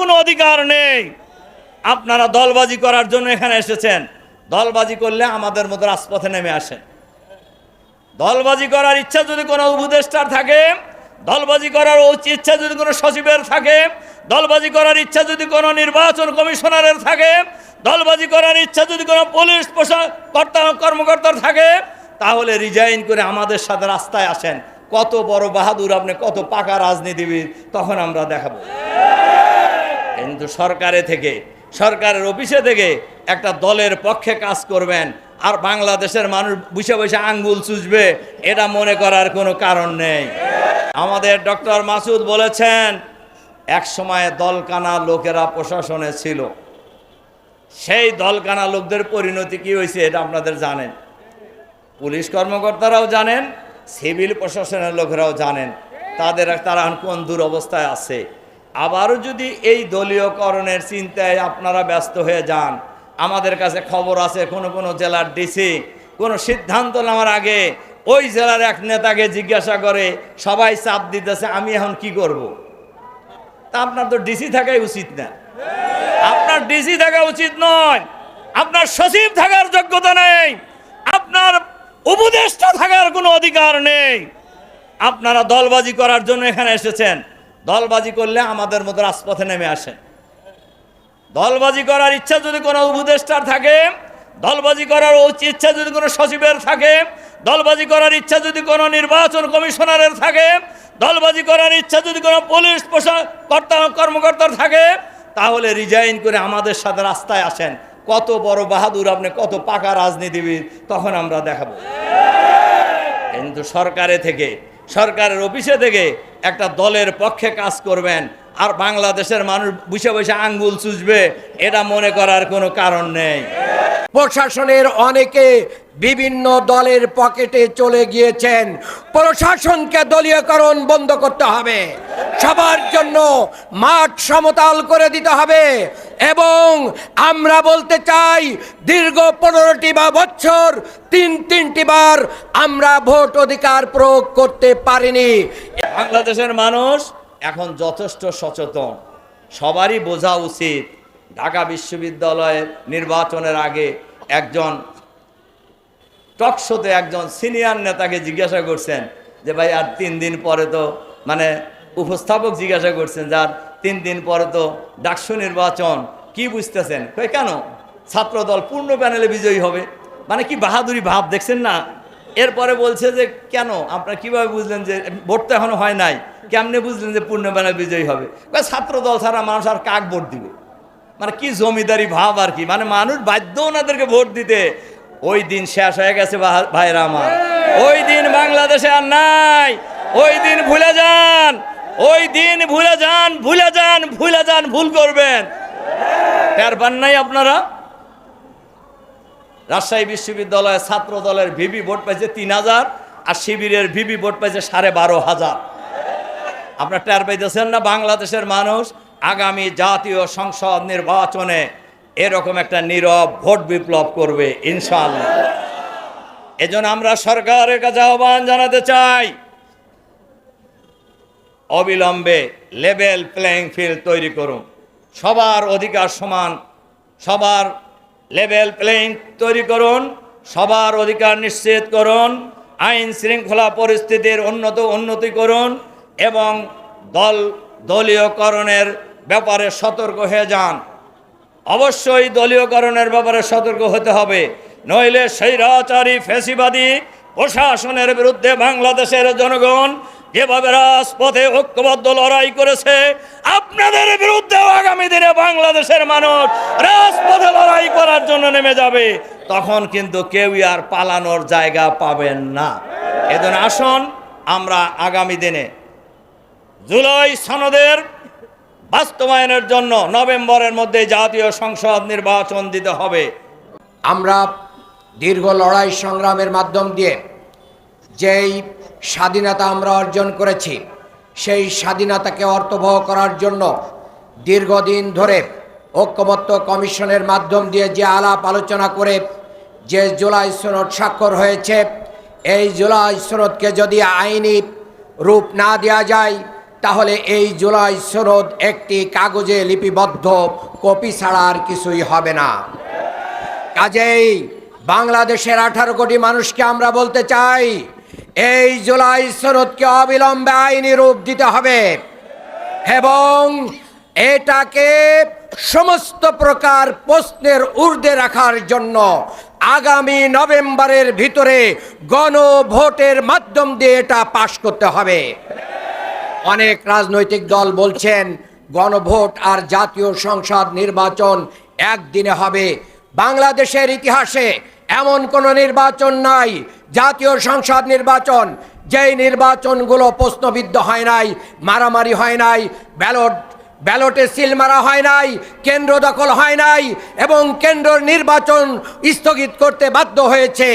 কোনো অধিকার নেই। আপনারা দলবাজি করার জন্য এখানে এসেছেন। দলবাজি করলে আমাদের মতো রাজপথে নেমে আসেন। দলবাজি করার ইচ্ছা যদি কোনো উপদেষ্টার থাকে, দলবাজি করার ইচ্ছা যদি কোনো সচিবের থাকে, দলবাজি করার ইচ্ছা যদি কোনো নির্বাচন কমিশনারের থাকে, দলবাজি করার ইচ্ছা যদি কোনো পুলিশ কর্তা, কর্মকর্তার থাকে, তাহলে রিজাইন করে আমাদের সাথে রাস্তায় আসেন। কত বড় বাহাদুর আপনি, কত পাকা রাজনীতিবিদ, তখন আমরা দেখাবো। কিন্তু সরকারে থেকে, সরকারের অফিসে থেকে একটা দলের পক্ষে কাজ করবেন আর বাংলাদেশের মানুষ বসে বসে আঙ্গুল চুষবে, এটা মনে করার কোনো কারণ নেই। আমাদের ডক্টর মাসুদ বলেছেন, এক সময় দলকানা লোকেরা প্রশাসনে ছিল। সেই দলকানা লোকদের পরিণতি কি হয়েছে এটা আপনাদের জানেন। পুলিশ কর্মকর্তারাও জানেন, সিভিল প্রশাসনের লোকেরাও জানেন। তাদের, তারা কোন দুরবস্থায় আছে? আবারও যদি এই দলীয়করণের চিন্তায় আপনারা ব্যস্ত হয়ে যান, আমাদের কাছে খবর আছে কোনো কোনো জেলার ডিসি, কোনো সিদ্ধান্ত নেওয়ার আগে ওই জেলার এক নেতাকে জিজ্ঞাসা করে, সবাই চাপ দিতেছে, আমি এখন কি করব। তা আপনার তো ডিসি থাকাই উচিত না। আপনার ডিসি থাকা উচিত নয়। আপনার সচিব থাকার যোগ্যতা নেই। আপনার উপদেষ্টা থাকার কোনো অধিকার নেই। আপনারা দলবাজি করার জন্য এখানে এসেছেন। দলবাজি করলে আমাদের মতো রাজপথে নেমে আসেন দলবাজি করার ইচ্ছা যদি কোনো উপদেষ্টার থাকে, দলবাজি করার ইচ্ছা যদি কোনো সচিবের থাকে, দলবাজি করার ইচ্ছা যদি কোনো নির্বাচন কমিশনারের থাকে, দলবাজি করার ইচ্ছা যদি কোনো পুলিশ কর্তা কর্মকর্তার থাকে, তাহলে রিজাইন করে আমাদের সাথে রাস্তায় আসেন। কত বড় বাহাদুর আপনি, কত পাকা রাজনীতিবিদ, তখন আমরা দেখাবো। কিন্তু সরকারে থেকে সরকারের অফিসে থেকে একটা দলের পক্ষে কাজ করবেন আর বাংলাদেশের মানুষ বসে বসে আঙ্গুল চুষবে, এটা মনে করার কোনো কারণ নেই। প্রশাসনের অনেকে বিভিন্ন দলের পকেটে চলে গিয়েছেন। প্রশাসনকে দলীয়করণ বন্ধ করতে হবে। সবার জন্য মাঠ সমতাল করে দিতে হবে এবং আমরা বলতে চাই, দীর্ঘ পনেরোটি বা বছর তিন তিনটি বার আমরা ভোট অধিকার প্রয়োগ করতে পারিনি। বাংলাদেশের মানুষ এখন যথেষ্ট সচেতন। সবারই বোঝা উচিত ঢাকা বিশ্ববিদ্যালয়ের নির্বাচনের আগে একজন টকশোতে একজন সিনিয়র নেতাকে জিজ্ঞাসা করছেন যে, ভাই, আর তিন দিন পরে তো মানে উপস্থাপক জিজ্ঞাসা করছেন যার তিন দিন পরে তো ডাকসু নির্বাচন। কি বুঝতেছেন? কেন? ছাত্রদল পূর্ণ প্যানেলে বিজয়ী হবে? মানে কি বাহাদুরি ভাব, দেখছেন না? এরপরে বলছে যে, কেন? আপনারা কীভাবে বুঝলেন যে, ভোট তো এখনও হয় নাই। কেমনে বুঝলেন যে পূর্ণ প্যানেল বিজয়ী হবে? ছাত্রদল ছাড়া মানুষ আর কাক ভোট দিবে? মানে কি জমিদারি ভাব আর কি? মানে মানুষ বাধ্য ওনাদেরকে ভোট দিতে। ওই দিন শেষ হয়ে গেছে ভাইরা আমার। ওই দিন বাংলাদেশে আর নাই। ওই দিন ভুলে যান। ওই দিন ভুলে যান ভুলে যান ভুলে যান, ভুল করবেন। টের পান নাই আপনারা? রাজশাহী বিশ্ববিদ্যালয়ের ছাত্র দলের ভিবি ভোট পাইছে তিন হাজার, আর শিবিরের ভিবি ভোট পাইছে সাড়ে বারো হাজার। আপনার টের পাইতেছেন না বাংলাদেশের মানুষ? আগামী জাতীয় সংসদ নির্বাচনে এরকম একটা নীরব ভোট বিপ্লব করবে, ইনশাআল্লাহ। এজন্য আমরা সরকারের কাছে আহ্বান জানাতে চাই, অবিলম্বে লেভেল প্লেইং ফিল্ড তৈরি করুন। সবার অধিকার সমান, সবার লেভেল প্লেইং তৈরি করুন, সবার অধিকার নিশ্চিত করুন, আইন শৃঙ্খলা পরিস্থিতির উন্নত উন্নতি করুন এবং দল দলীয়করণের ব্যাপারে সতর্ক হয়ে যান। অবশ্যই দলীয়করণের ব্যাপারে সতর্ক হতে হবে। নইলে স্বৈরাচারী ফেসিবাদী প্রশাসনের বিরুদ্ধে বাংলাদেশের জনগণ যেভাবে রাজপথে ঐক্যবদ্ধ লড়াই করেছে, আপনাদের বিরুদ্ধেও আগামী দিনে বাংলাদেশের মানুষ রাজপথে লড়াই করার জন্য নেমে যাবে। তখন কিন্তু কেউই আর পালানোর জায়গা পাবেন না। এজন্য আসুন, আমরা আগামী দিনে জুলাই সনদের বাস্তবায়নের জন্য নভেম্বরের মধ্যে জাতীয় সংসদ নির্বাচন দিতে হবে। আমরা দীর্ঘ লড়াই সংগ্রামের মাধ্যম দিয়ে যেই স্বাধীনতা আমরা অর্জন করেছি, সেই স্বাধীনতাকে অর্থবহ করার জন্য দীর্ঘদিন ধরে ঐক্যমত্য কমিশনের মাধ্যম দিয়ে যে আলাপ আলোচনা করে যে জুলাই সনদ স্বাক্ষর হয়েছে, এই জুলাই সনদকে যদি আইনি রূপ না দেওয়া যায় তাহলে এই জুলাই সনদ একটি কাগজে লিপিবদ্ধ, কপি ছাড়া আর কিছুই হবে না। কাজেই বাংলাদেশের আঠারো কোটি মানুষকে আমরা বলতে চাই, এই জুলাই সনদকে অবিলম্বে আইনি রূপ দিতে হবে এবং এটাকে সমস্ত প্রকার প্রশ্নের ঊর্ধ্বে রাখার জন্য আগামী নভেম্বরের ভিতরে গণভোটের মাধ্যম দিয়ে এটা পাশ করতে হবে। অনেক রাজনৈতিক দল বলছেন, গণভোট আর জাতীয় সংসদ নির্বাচন একদিনে হবে। বাংলাদেশের ইতিহাসে এমন কোনো নির্বাচন নাই, জাতীয় সংসদ নির্বাচন, যেই নির্বাচনগুলো প্রশ্নবিদ্ধ হয় নাই, মারামারি হয় নাই, ব্যালট ব্যালটে সিল মারা হয় নাই, কেন্দ্র দখল হয় নাই, এবং কেন্দ্র নির্বাচন স্থগিত করতে বাধ্য হয়েছে।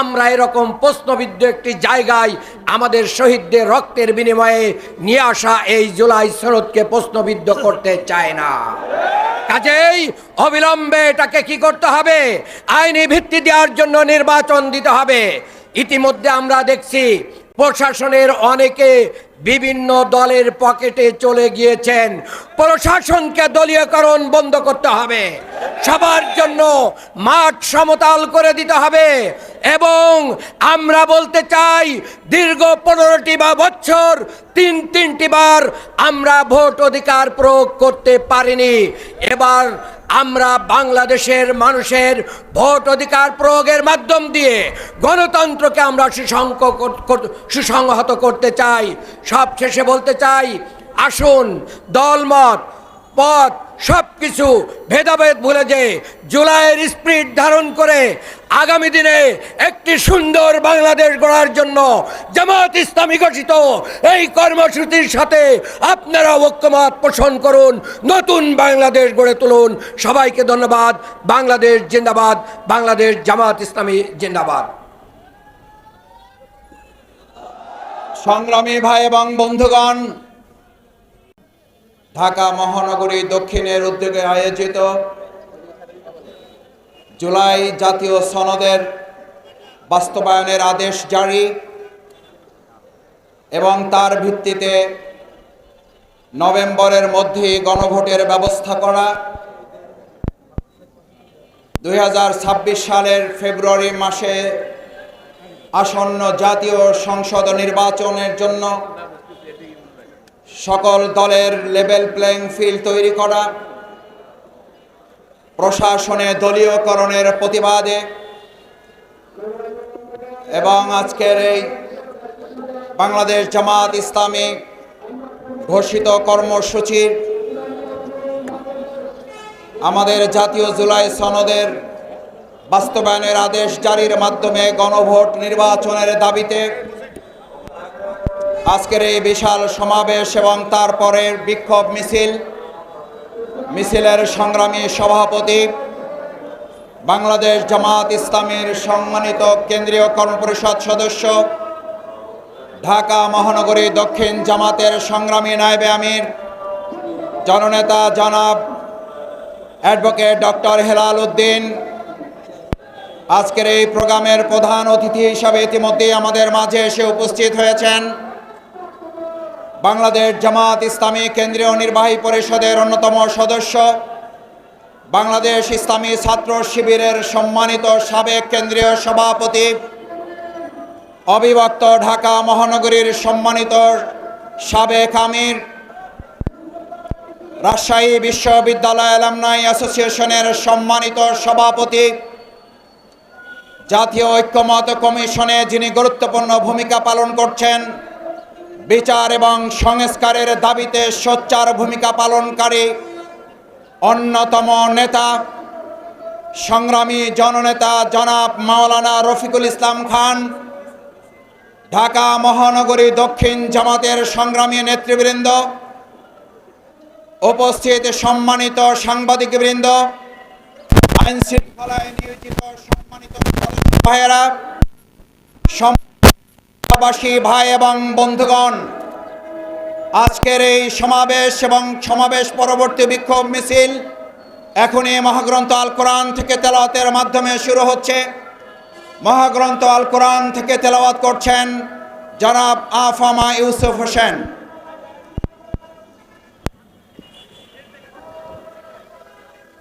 আমরা এরকম প্রশ্নবিদ্ধ একটি জায়গায় আমাদের শহীদদের রক্তের বিনিময়ে নিয়ে আসা এই জুলাই শরৎকে প্রশ্নবিদ্ধ করতে চায় না। কাজেই অবিলম্বে এটাকে কি করতে হবে? আইনি ভিত্তি দেওয়ার জন্য নির্বাচন দিতে হবে। ইতিমধ্যে আমরা দেখছি প্রশাসনের অনেকে বিভিন্ন দলের পকেটে চলে গিয়েছেন। প্রশাসনকে দলীয়করণ বন্ধ করতে হবে। সবার জন্য মাঠ সমতাল করে দিতে হবে এবং আমরা বলতে চাই, দীর্ঘ পনেরোটি বা বছর তিন তিনটি বার আমরা ভোট অধিকার প্রয়োগ করতে পারিনি। এবার আমরা বাংলাদেশের মানুষের ভোট অধিকার প্রয়োগের মাধ্যম দিয়ে গণতন্ত্রকে আমরা সুসংক সুসংহত করতে চাই। সবশেষে বলতে চাই, আসুন, দলমত পথ সব কিছু ভেদাভেদ ভুলে যে জুলাইয়ের স্পিরিট ধারণ করে আগামী দিনে একটি সুন্দর বাংলাদেশ গড়ার জন্য জামাত ইসলামী গঠিত এই কর্মসূচির সাথে আপনারা ঐক্যমত পোষণ করুন, নতুন বাংলাদেশ গড়ে তুলুন। সবাইকে ধন্যবাদ। বাংলাদেশ জিন্দাবাদ, বাংলাদেশ জামাত ইসলামী জিন্দাবাদ। সংগ্রামী ভাই এবং বন্ধুগণ ঢাকা মহানগরী দক্ষিণের উদ্যোগে আয়োজিত জুলাই জাতীয় সনদের বাস্তবায়নের আদেশ জারি এবং তার ভিত্তিতে নভেম্বরের মধ্যে গণভোটের ব্যবস্থা করা। দু হাজার ছাব্বিশ সালের ফেব্রুয়ারি মাসে আসন্ন জাতীয় সংসদ নির্বাচনের জন্য সকল দলের লেভেল প্লেইং ফিল্ড তৈরি করা, প্রশাসনে দলীয়করণের প্রতিবাদে এবং আজকের এই বাংলাদেশ জামাত ইসলামী ঘোষিত কর্মসূচির আমাদের জাতীয় জুলাই সনদের বাস্তবায়নের আদেশ জারির মাধ্যমে গণভোট নির্বাচনের দাবিতে আজকের এই বিশাল সমাবেশ এবং তারপরের বিক্ষোভ মিছিল, মিছিলের সংগ্রামী সভাপতি বাংলাদেশ জামাত ইসলামীর সম্মানিত কেন্দ্রীয় কর্মপরিষদ সদস্য, ঢাকা মহানগরী দক্ষিণ জামাতের সংগ্রামী নায়েবে আমির, জননেতা জনাব অ্যাডভোকেট ডক্টর হেলাল উদ্দিন। আজকের এই প্রোগ্রামের প্রধান অতিথি হিসাবে ইতিমধ্যেই আমাদের মাঝে এসে উপস্থিত হয়েছেন। বাংলাদেশ জামাত ইসলামী কেন্দ্রীয় নির্বাহী পরিষদের অন্যতম সদস্য। বাংলাদেশ ইসলামী ছাত্র শিবিরের সম্মানিত সাবেক কেন্দ্রীয় সভাপতি, অবিভক্ত ঢাকা মহানগরীর সম্মানিত সাবেক আমির, রাজশাহী বিশ্ববিদ্যালয় অ্যালামনাই অ্যাসোসিয়েশনের সম্মানিত সভাপতি, জাতীয় ঐক্যমত কমিশনে যিনি গুরুত্বপূর্ণ ভূমিকা পালন করছেন বিচার এবং সংস্কারের দাবিতে সোচ্চার ভূমিকা পালনকারী অন্যতম নেতা, সংগ্রামী জননেতা জনাব মাওলানা রফিকুল ইসলাম খান, ঢাকা মহানগরী দক্ষিণ জামাতের সংগ্রামী নেতৃবৃন্দ, উপস্থিত সম্মানিত সাংবাদিকবৃন্দ আইন শৃঙ্খলায় নিয়োজিত সম্মানিত ভাইয়েরা সমাবাসী ভাই এবং বন্ধুগণ, আজকের এই সমাবেশ এবং সমাবেশ পরবর্তী বিক্ষোভ মিছিল এখনই মহাগ্রন্থ আল কোরআন থেকে তেলাওয়াতের মাধ্যমে শুরু হচ্ছে। মহাগ্রন্থ আল কোরআন থেকে তেলাওয়াত করছেন জনাব আফামা ইউসুফ হোসেন।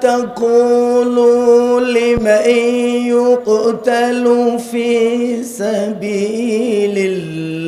تقولوا لمن يقتل في سبيل الله.